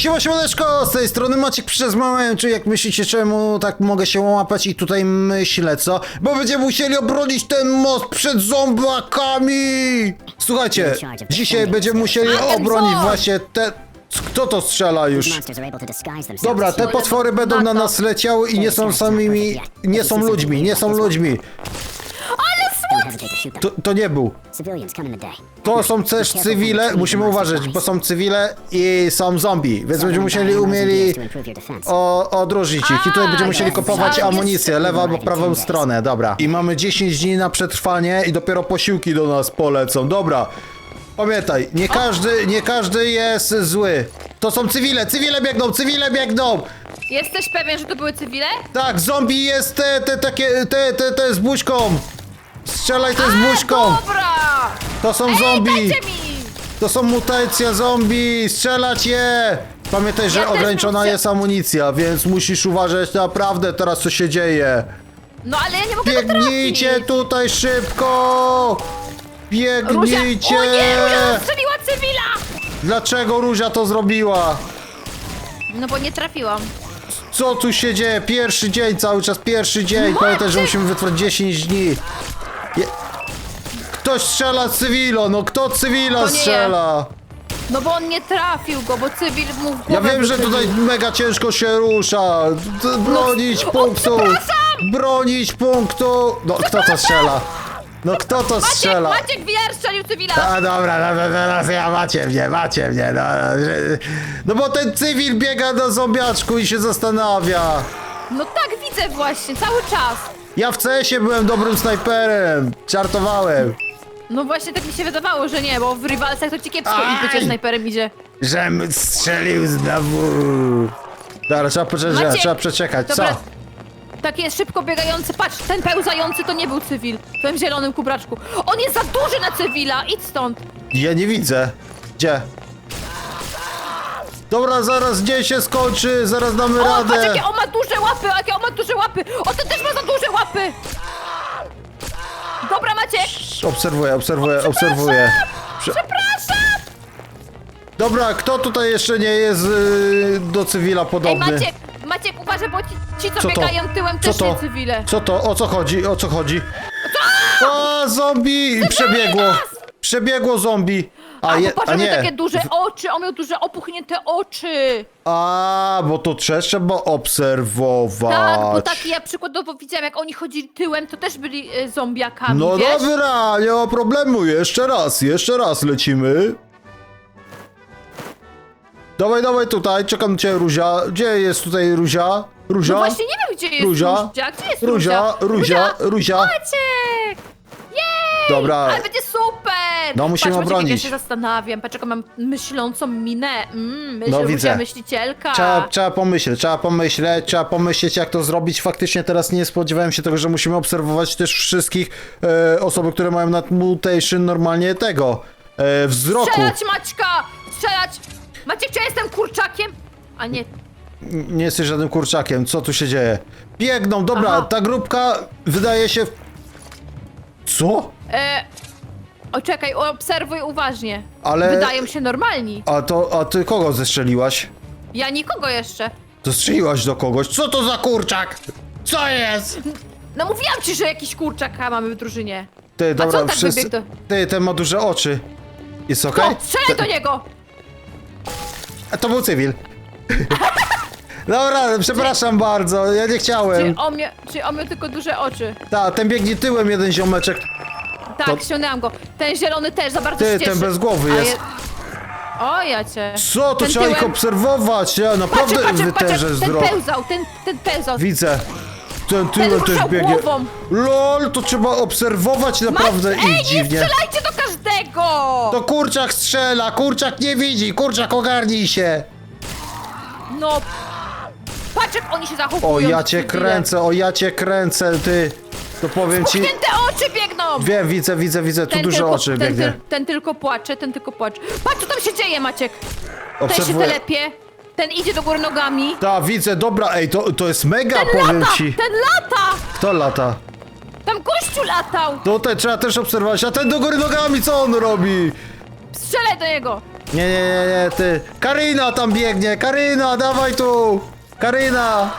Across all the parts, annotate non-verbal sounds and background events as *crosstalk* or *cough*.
Siema, siemaneczko, z tej strony Maciek przez moment, czy jak myślicie, czemu tak mogę się łapać i tutaj myślę, co? Bo będziemy musieli obronić ten most przed zombakami! Słuchajcie, dzisiaj będziemy musieli obronić właśnie te... Kto to strzela już? Dobra, te potwory będą na nas leciały i nie są samymi... nie są ludźmi, nie są ludźmi. To. To, nie był. To są też cywile, musimy uważać, bo są cywile i są zombie, więc będziemy musieli umieli o, odróżnić ich. I tutaj będziemy musieli jest kupować za- amunicję, lewą albo prawą stronę, dobra. I mamy 10 dni na przetrwanie i dopiero posiłki do nas polecą, dobra. Pamiętaj, nie każdy, nie każdy jest zły. To są cywile, cywile biegną, cywile biegną! Jesteś pewien, że to były cywile? Tak, zombie jest te, te takie, te, te, te z buźką! Strzelaj te z buźką! Dobra! To są Ej, zombie! dajcie mi! To są mutacje zombie! Strzelać je! Pamiętaj, że Ja też ograniczona bym chcia- jest amunicja, więc musisz uważać naprawdę teraz co się dzieje. No ale ja nie mogę to Biegnijcie trafić. tutaj szybko! Ruzia! Biegnijcie! O nie, Ruzia cywila! Dlaczego Róża to zrobiła? No bo nie trafiłam. Co tu się dzieje? Pierwszy dzień, cały czas pierwszy dzień. Pamiętaj, że musimy wytrwać 10 dni. Ktoś strzela cywilo, no kto cywila To nie ja. strzela? No bo on nie trafił go, bo cywil mu w głowę Ja wiem, że wychylił. tutaj mega ciężko się rusza. D- Bronić o, punktu! przepraszam! Bronić punktu! No kto to strzela? No kto to Maciek, strzela? Maciek VR strzelił cywila! A dobra, no, no, teraz ja macie mnie, macie mnie, no, że- no bo ten cywil biega na zombiaczku i się zastanawia. No tak, widzę właśnie, cały czas. Ja w CS-ie byłem dobrym snajperem, żartowałem, No właśnie tak mi się wydawało, że nie, bo w rywalcach to ci kiepsko i bycie Aj! snajperem idzie. żem strzelił znowu. Dobra, trzeba poczekać, Maciek, trzeba przeczekać, co? Dobra. Tak jest szybko biegający, patrz, ten pełzający to nie był cywil, w tym zielonym kubraczku. On jest za duży na cywila, idź stąd. Ja nie widzę. Gdzie? Dobra, zaraz dzień się skończy, zaraz damy O, patrz radę. jakie on ma duże łapy, jakie on ma duże łapy. O, ten też ma za duże łapy. Dobra, Maciek, Obserwuję, obserwuję, obserwuję. Prze- przepraszam. Dobra, kto tutaj jeszcze nie jest yy, do cywila Ej, podobny? Maciek, Maciek, uważaj, bo ci, ci co, Co to? biegają tyłem Co też to? nie cywile. Co to? O co chodzi? O co chodzi? O, zombie! Przebiegło! Przebiegło zombie! A, je, patrz, a on miał nie. takie duże oczy, on miał duże opuchnięte oczy. A, bo to trzeba obserwować. Tak, bo taki ja przykładowo widziałam, jak oni chodzili tyłem, to też byli y, zombiakami, No wiesz? dobra, nie ma problemu. Jeszcze raz, jeszcze raz lecimy. Dawaj, dawaj tutaj, czekam cię, Ruzia. Gdzie jest tutaj Ruzia? Ruzia? No właśnie nie wiem, gdzie jest Ruzia? Ruzia. Gdzie jest Ruzia, Ruzia, Ruzia. Maciek! Dobra. Ale będzie super! No, musimy Patrz, obronić. Ja się zastanawiam, patrz jaką mam myślącą minę. Mm, myśl, No, widzę. myślicielka. Trzeba, trzeba pomyśleć, trzeba pomyśleć, trzeba pomyśleć jak to zrobić. Faktycznie teraz nie spodziewałem się tego, że musimy obserwować też wszystkich e, osoby, które mają nad mutation normalnie tego e, wzroku. Strzelać, Maćka! Strzelać! Maciek, czy ja jestem kurczakiem? A nie, Nie jesteś żadnym kurczakiem, co tu się dzieje? Biegną, dobra, Aha. ta grupka wydaje się... Co? e... O, czekaj, obserwuj uważnie. Ale- Wydają się normalni. A to, a ty kogo zestrzeliłaś? Ja nikogo jeszcze. To strzeliłaś do kogoś. Co to za kurczak? Co jest? No mówiłam ci, że jakiś kurczaka mamy w drużynie. Ty, co dobra, on tak wszyscy... wybiegł Ty, ten ma duże oczy. Jest okej? O, strzelaj do niego! A to był cywil. *laughs* Dobra, przepraszam bardzo, ja nie Czy chciałem. czy on miał tylko duże oczy? Ta, ten biegnie tyłem jeden ziomeczek. Tak, To- ściągnęłam go. Ten zielony też za bardzo Ty, się ten cieszy. bez głowy A jest. je- O, ja cię. Co, to Ten trzeba ich tyłem- obserwować, ja naprawdę Patrzę, patrzę, wytężę patrzę, ten wzrok. pełzał, ten, ten pełzał. Widzę. Ten tyłem też ruszał biegnie. głową. LOL, to trzeba obserwować naprawdę Masz, ej, ich nie dziwnie. strzelajcie do każdego! To kurczak strzela, kurczak nie widzi, kurczak ogarnij się. No, jak oni się O, zachowują. ja ci cię kręcę, o, ja cię kręcę, ty. To powiem ci... Puchnięte oczy biegną! Wiem, widzę, widzę, widzę, tu duże tylko, oczy ten, biegnie. tyl- ten tylko płacze, ten tylko płacze. Patrz, co tam się dzieje, Maciek! Ten się Obserwuję. telepie, ten idzie do góry nogami. Ta, widzę, dobra, ej, to, to jest mega, Ten powiem lata! ci. Ten lata! Kto lata? Tam gościu latał! Tutaj trzeba też obserwować, a ten do góry nogami, co on robi? Strzelaj do niego! Nie, nie, nie, nie, ty. Karina tam biegnie, Karina, dawaj tu! Karina!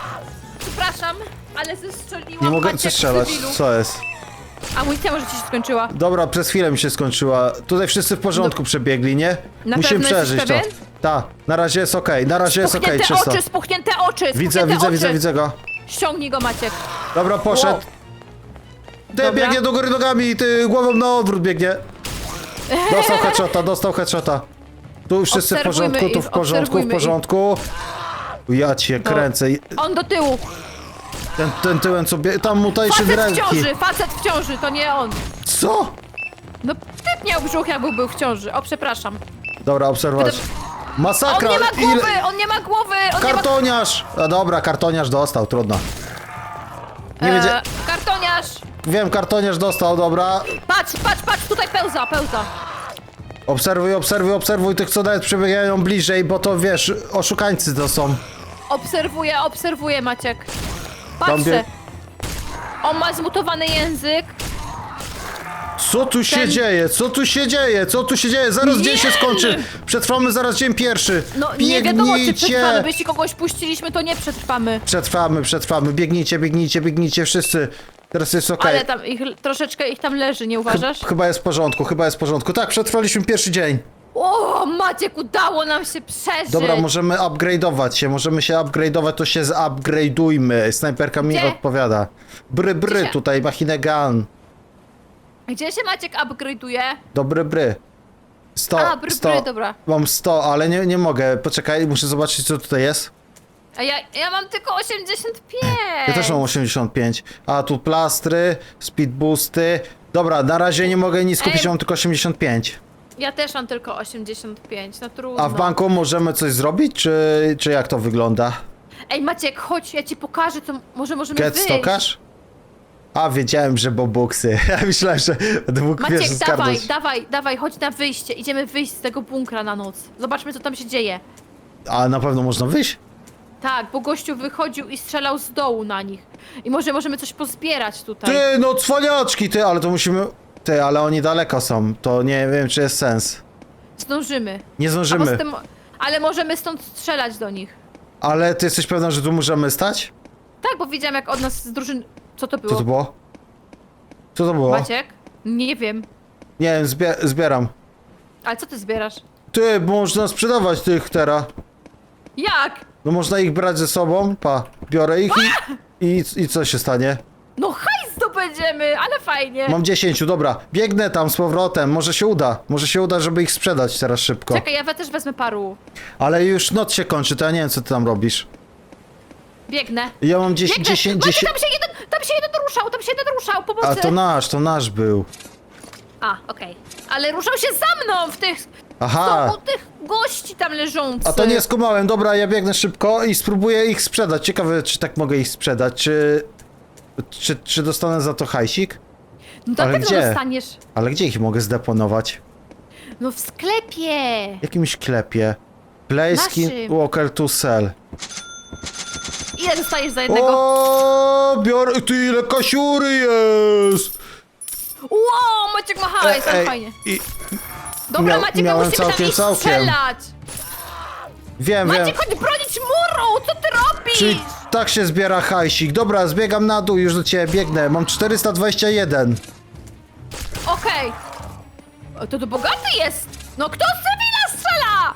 Przepraszam, ale zestrzeliłam Nie mogę Maciek coś strzelać, cywilu. co jest? Amunicja może ci się skończyła. Dobra, przez chwilę mi się skończyła. Tutaj wszyscy w porządku przebiegli, nie? Na Musimy pewno jesteś przeżyć to. pewien? Tak, na razie jest okej, na razie jest okej, Spuchnięte czysto. oczy, spuchnięte oczy, Widzę, spuchnięte widzę, oczy. widzę, widzę go. Ściągnij go, Maciek. Dobra, poszedł. Wow. Ty Dobra. biegnie do góry nogami, ty głową na odwrót biegnie. Dostał headshota, dostał headshota. Tu wszyscy w Obserwujmy porządku, tu ich, w porządku, w obserwujmy ich. porządku. Ja cię kręcę. On do tyłu. Ten, ten tyłem co bie... Tam mu tańczy Facet w ręki. ciąży, facet w ciąży, to nie on. Co? No typ miał brzuch, jakby był w ciąży. O, przepraszam. Dobra, obserwować. On Masakra! nie ma ile- głowy, on nie ma głowy, on Kartoniarz! A dobra, kartoniarz dostał, trudno. nie ma... E, kartoniarz! Wiem, kartoniarz dostał, dobra. Patrz, patrz, patrz, tutaj pełza, pełza. Obserwuj, obserwuj, obserwuj tych, co nawet przebiegają bliżej, bo to wiesz, oszukańcy to są. Obserwuję, obserwuję, Maciek. Patrzę. On ma zmutowany język. Co tu się Ten- dzieje? Co tu się dzieje? Co tu się dzieje? Zaraz dzień się skończy. Przetrwamy zaraz dzień pierwszy. No nie wiadomo, czy przetrwamy, bo jeśli kogoś puściliśmy, to nie przetrwamy. Przetrwamy, przetrwamy. Biegnijcie, biegnijcie, biegnijcie wszyscy. Teraz jest okej. Ale tam ich, troszeczkę ich tam leży, nie uważasz? Ch- Chyba jest w porządku, chyba jest w porządku. Tak, przetrwaliśmy pierwszy dzień. O, Maciek, udało nam się przeżyć. Dobra, możemy upgrade'ować się, możemy się upgrade'ować, to się zupgrade'ujmy. Snajperka mi Gdzie? odpowiada. Bry, bry, Gdzie się- tutaj, machine gun. Gdzie się Maciek upgrade'uje? Dobry bry. 100, A, bry, 100. bry, dobra. Mam 100, ale nie, nie mogę. Poczekaj, muszę zobaczyć, co tutaj jest. A ja, ja mam tylko 85. Ja też mam 85. A tu plastry, speed boosty. Dobra, na razie nie mogę nic kupić, Ej. mam tylko 85. Ja też mam tylko 85, no trudno. A w banku możemy coś zrobić, czy, czy jak to wygląda? Ej, Maciek, chodź, ja ci pokażę, co może możemy Get wyjść. stokasz? A, wiedziałem, że bobuksy. *laughs* Ja myślałem, że będę mógł wiesz, Maciek, dawaj, zgarnąć. dawaj, dawaj, chodź na wyjście. Idziemy wyjść z tego bunkra na noc. Zobaczmy, co tam się dzieje. A na pewno można wyjść? Tak, bo gościu wychodził i strzelał z dołu na nich. I może możemy coś pozbierać tutaj. Ty, no cwaniaczki, ty, ale to musimy... Ty, ale oni daleko są, to nie wiem, czy jest sens. Zdążymy. Nie A zdążymy. tym, ale możemy stąd strzelać do nich. Ale ty jesteś pewna, że tu możemy stać? Tak, bo widziałem jak od nas z drużyn... Co to Co było? to było? Co to było? Maciek? Nie wiem. Nie wiem, zbie zbieram. Ale co ty zbierasz? Ty, można sprzedawać tych teraz. Jak? No można ich brać ze sobą, pa, biorę ich i, i, i co się stanie? No hajs zdobędziemy, ale fajnie. Mam 10, dobra, biegnę tam z powrotem, może się uda, może się uda, żeby ich sprzedać teraz szybko. Czekaj, ja we- też wezmę paru. Ale już noc się kończy, to ja nie wiem, co ty tam robisz. Biegnę. Ja mam 10, Biegnę. 10, Maciek, 10... tam się jeden, tam się jeden ruszał, tam się jeden ruszał, pomocy. A to nasz, to nasz był. A, okej. Ale ruszał się za mną w tych... Aha. U tych gości tam leżących. A to nie skumałem, dobra, ja biegnę szybko i spróbuję ich sprzedać. Ciekawe, czy tak mogę ich sprzedać, czy... Czy, czy dostanę za to hajsik? No to ale na pewno gdzie? dostaniesz. Ale gdzie ich mogę zdeponować? No w sklepie. W jakimś sklepie. Playskin Naszym. Walker to sell. Ile dostajesz za jednego? O, biorę, ty ile kasiury jest! Wow, Maciek ma hajs, ale fajnie. i, Dobra, miał- Maciek, my miałem musimy całkiem, tam iść całkiem. strzelać. wiem, wiem. Maciek, chodź bronić muru, co ty robisz? Czyli tak się zbiera hajsik. Dobra, zbiegam na dół, już do ciebie biegnę. Mam 421. Okej. O, To to bogaty jest. No kto z cywila strzela?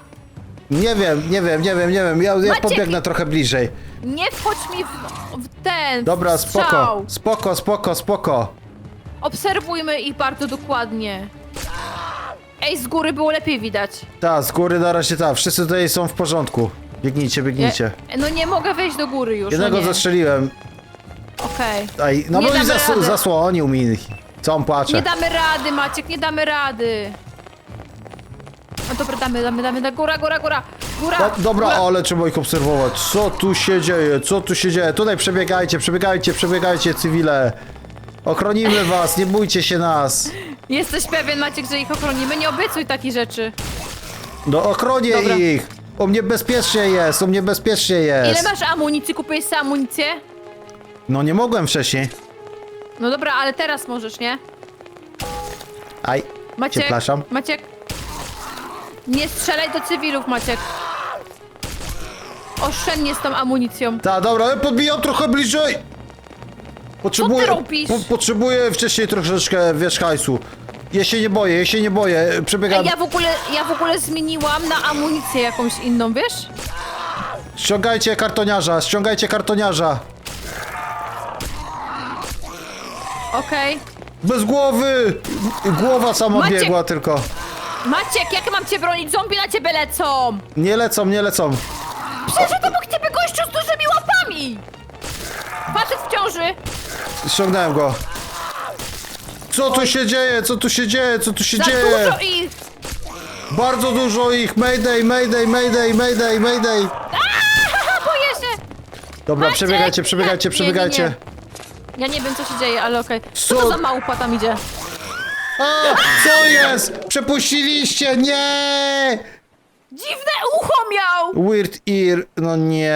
Nie wiem, nie wiem, nie wiem, nie wiem. Ja, ja Maciek! pobiegnę trochę bliżej. Nie wchodź mi w, w ten Dobra, w strzał. spoko, spoko, spoko, spoko. Obserwujmy ich bardzo dokładnie. Ej, z góry było lepiej widać. Ta, z góry na razie ta. Wszyscy tutaj są w porządku. Biegnijcie, biegnijcie. Ja, no nie mogę wejść do góry już. Jednego no nie. zastrzeliłem. Okej. Aj, no Nie bo mi damy rady. zasłonił mi. Co on płacze? Nie damy rady, Maciek, nie damy rady. No dobra, damy, damy, damy, damy. Góra, góra, góra. Góra. No, dobra, góra. ale trzeba ich obserwować. Co tu się dzieje? Co tu się dzieje? Tutaj przebiegajcie, przebiegajcie, przebiegajcie, cywile. Ochronimy was, nie bójcie się nas. Jesteś pewien, Maciek, że ich ochronimy? Nie obiecuj takich rzeczy. No ochronię Dobra. ich. U mnie bezpiecznie jest, u mnie bezpiecznie jest. Ile masz amunicji? Kupiłeś sobie amunicję? No nie mogłem wcześniej. No dobra, ale teraz możesz, nie? Aj, Maciek, przepraszam. Maciek, Nie strzelaj do cywilów, Maciek. Oszczędnie z tą amunicją. Ta, dobra, ale podbijam trochę bliżej. Potrzebuję, robisz? po, potrzebuję wcześniej troszeczkę, wiesz, hajsu. Ja się nie boję, ja się nie boję. Przebiegam. Ej, ja w ogóle, ja w ogóle zmieniłam na amunicję jakąś inną, wiesz? Ściągajcie kartoniarza, ściągajcie kartoniarza. Okej. Bez głowy! Głowa sama Maciek! biegła tylko. Maciek, jak mam cię bronić? Zombie na ciebie lecą! Nie lecą, nie lecą. Przecież to mógł ciebie gościu z dużymi łapami! Facet w ciąży! Ściągnąłem go. Co tu się dzieje? Co tu się dzieje? Co tu się Za dzieje? dużo ich! Bardzo dużo ich. Mayday, mayday, mayday, mayday, mayday. Boję się! Dobra, Maciek! przebiegajcie, przebiegajcie, Nie, nie, przebiegajcie. nie. Ja nie wiem co się dzieje, ale okej. Co Co? to za małpa tam idzie? A, co jest? Przepuściliście, nie! Dziwne ucho miał! Weird ear, no nie.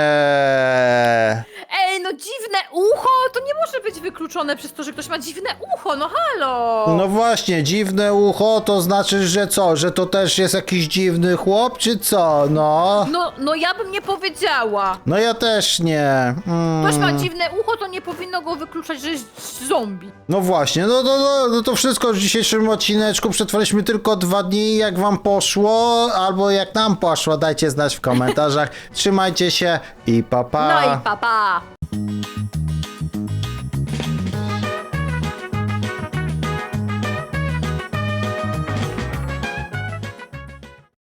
Ej, no dziwne ucho! To może być wykluczone przez to, że ktoś ma dziwne ucho, no halo! No właśnie, dziwne ucho to znaczy, że co? Że to też jest jakiś dziwny chłop, czy co? No. No, no ja bym nie powiedziała. No ja też nie. Mm. Ktoś ma dziwne ucho, to nie powinno go wykluczać, że jest zombie. No właśnie, no to, no, no to wszystko w dzisiejszym odcineczku. Przetrwaliśmy tylko dwa dni. Jak wam poszło, albo jak nam poszło, dajcie znać w komentarzach. *laughs* Trzymajcie się i pa pa. No i papa!